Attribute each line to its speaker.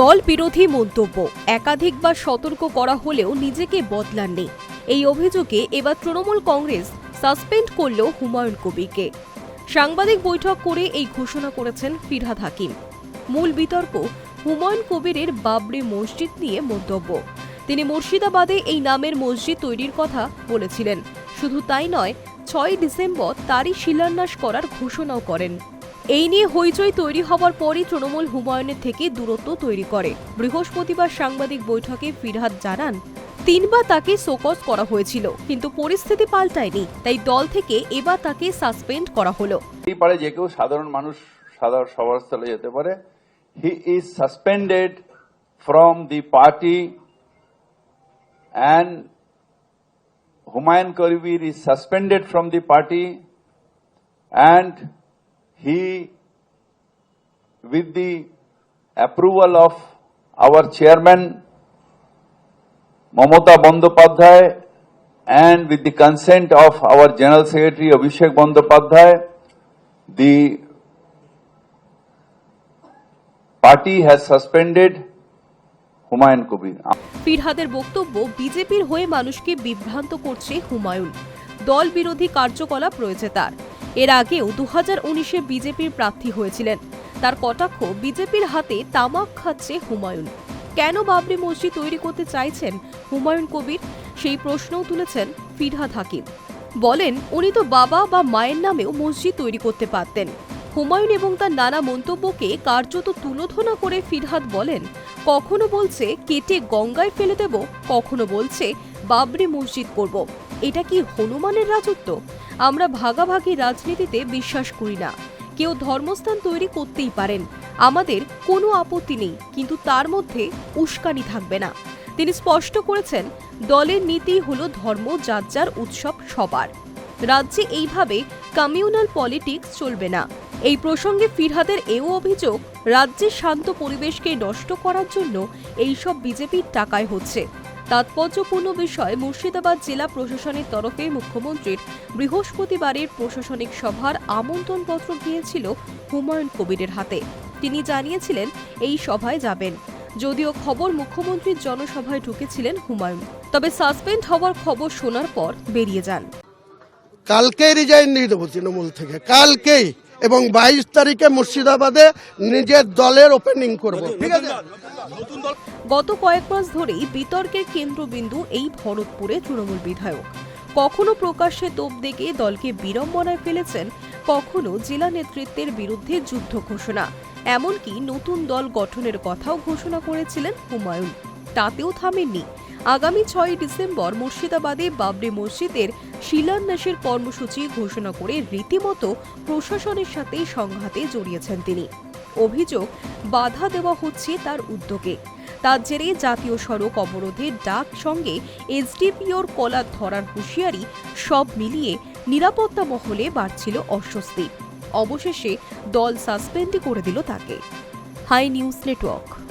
Speaker 1: দল বিরোধী মন্তব্য। একাধিকবার সতর্ক করা হলেও নিজেকে বদলাননি। এই অভিযোগে এবার তৃণমূল কংগ্রেস সাসপেন্ড করল হুমায়ুন কবিরকে। সাংবাদিক বৈঠক করে এই ঘোষণা করেছেন ফিরহাদ হাকিম। মূল বিতর্ক, হুমায়ুন কবিরের বাবরি মসজিদ নিয়ে মন্তব্য। তিনি মুর্শিদাবাদে এই নামের মসজিদ তৈরির কথা বলেছিলেন। শুধু তাই নয়, ছয় ডিসেম্বর তারই শিলান্যাস করার ঘোষণাও করেন। এই নিয়ে হইচই তৈরি হওয়ার পরই তৃণমূল হুমায়ুনের থেকে দূরত্ব তৈরি করে। বৃহস্পতিবার সাংবাদিক বৈঠকে ফিরহাদ জানান, তিনবার তাকে শোকজ করা হয়েছিল, কিন্তু পরিস্থিতি পাল্টায়নি, তাই দল থেকে এবার তাকে সাসপেন্ড করা হলো।
Speaker 2: হতেই পারে যে কেউ সাধারণ মানুষ, সাধারণ সভাস্থলে যেতে পারে। He is suspended from the party and Humayun Kabir is suspended from the party and he with the approval of our chairman Mamata Bandyopadhyay and with the consent of our General Secretary Abhishek Bandyopadhyay, the party has suspended Humayun Kabir.
Speaker 1: ফিরহাদের বক্তব্য বিজেপির হয়ে মানুষকে বিভ্রান্ত করছে হুমায়ুন দল বিরোধী কার্যকলাপ রয়েছে তার এর আগেও দু হাজার উনিশে বিজেপির প্রার্থী হয়েছিলেন। তার কটাক্ষ বিজেপির হাতে তামাক খাচ্ছে হুমায়ুন। কেন বাবরি মসজিদ তৈরি করতে চাইছেন হুমায়ুন কবির? সেই প্রশ্নও তুলেছেন ফিরহাদ হাকিম। বলেন, উনি তো বাবা বা মায়ের নামেও মসজিদ তৈরি করতে পারতেন। হুমায়ুন এবং তার নানা মন্তব্যকে কার্যত তুলোধনা করে ফিরহাদ বলেন, কখনো বলছে কেটে গঙ্গায় ফেলে দেব, কখনো বলছে বাবরি মসজিদ করব। এটা কি হনুমানের রাজত্ব? আমরা ভাগাভাগি রাজনীতিতে বিশ্বাস করি না। কেউ ধর্মস্থান তৈরি করতেই পারেন। আমাদের কোনো আপত্তি নেই, কিন্তু তার মধ্যে উস্কানি থাকবে না। তিনি স্পষ্ট করেছেন, দলের নীতি হল ধর্ম যার যার উৎসব সবার। রাজ্যে এইভাবে কমিউনাল পলিটিক্স চলবে না। এই প্রসঙ্গে ফিরহাদের এও অভিযোগ, রাজ্যের শান্ত পরিবেশকে নষ্ট করার জন্য এইসব বিজেপির টাকায় হচ্ছে। তাৎপর্যপূর্ণ বিষয় মুর্শিদাবাদ জেলা প্রশাসনের তরফে মুখ্যমন্ত্রীর বৃহস্পতিবারের প্রশাসনিক সভার আমন্ত্রণপত্র গিয়েছিল হুমায়ুন কবিরের হাতে। তিনি জানিয়েছিলেন, এই সভায় যাবেন। যদিও খবর মুখ্যমন্ত্রীর জনসভায় ঢুকেছিলেন হুমায়ুন। তবে সাসপেন্ড হওয়ার খবর শোনার পর বেরিয়ে যান।
Speaker 3: কালকেই রিজাইন দিয়ে দেবো তৃণমূল থেকে, কালকেই। এবং বাইশ তারিখে মুর্শিদাবাদে নিজের দলের ওপেনিং করব। ঠিক আছে?
Speaker 1: গত কয়েক মাস ধরেই বিতর্কের কেন্দ্রবিন্দু এই ভরতপুরে তৃণমূল বিধায়ক। কখনো প্রকাশ্যে তোপ দেখে দলকে বিড়ম্বনায় ফেলেছেন কখনো জেলা নেতৃত্বের বিরুদ্ধে যুদ্ধ ঘোষণা। এমনকি নতুন দল গঠনের কথাও ঘোষণা করেছিলেন হুমায়ুন। তাতেও থামেননি। আগামী ছয় ডিসেম্বর মুর্শিদাবাদে বাবরি মসজিদের শিলান্যাসের কর্মসূচি ঘোষণা করে রীতিমতো প্রশাসনের সাথে সংঘাতে জড়িয়েছেন তিনি। অভিযোগ, বাধা দেওয়া হচ্ছে তার উদ্যোগে। তার জেরে জাতীয় সড়ক অবরোধের ডাক সঙ্গে এসডিপিওর কলার ধরার হুঁশিয়ারি সব মিলিয়ে নিরাপত্তা মহলে বাড়ছিল অস্বস্তি। অবশেষে দল সাসপেন্ড করে দিল তাকে। Hi news network.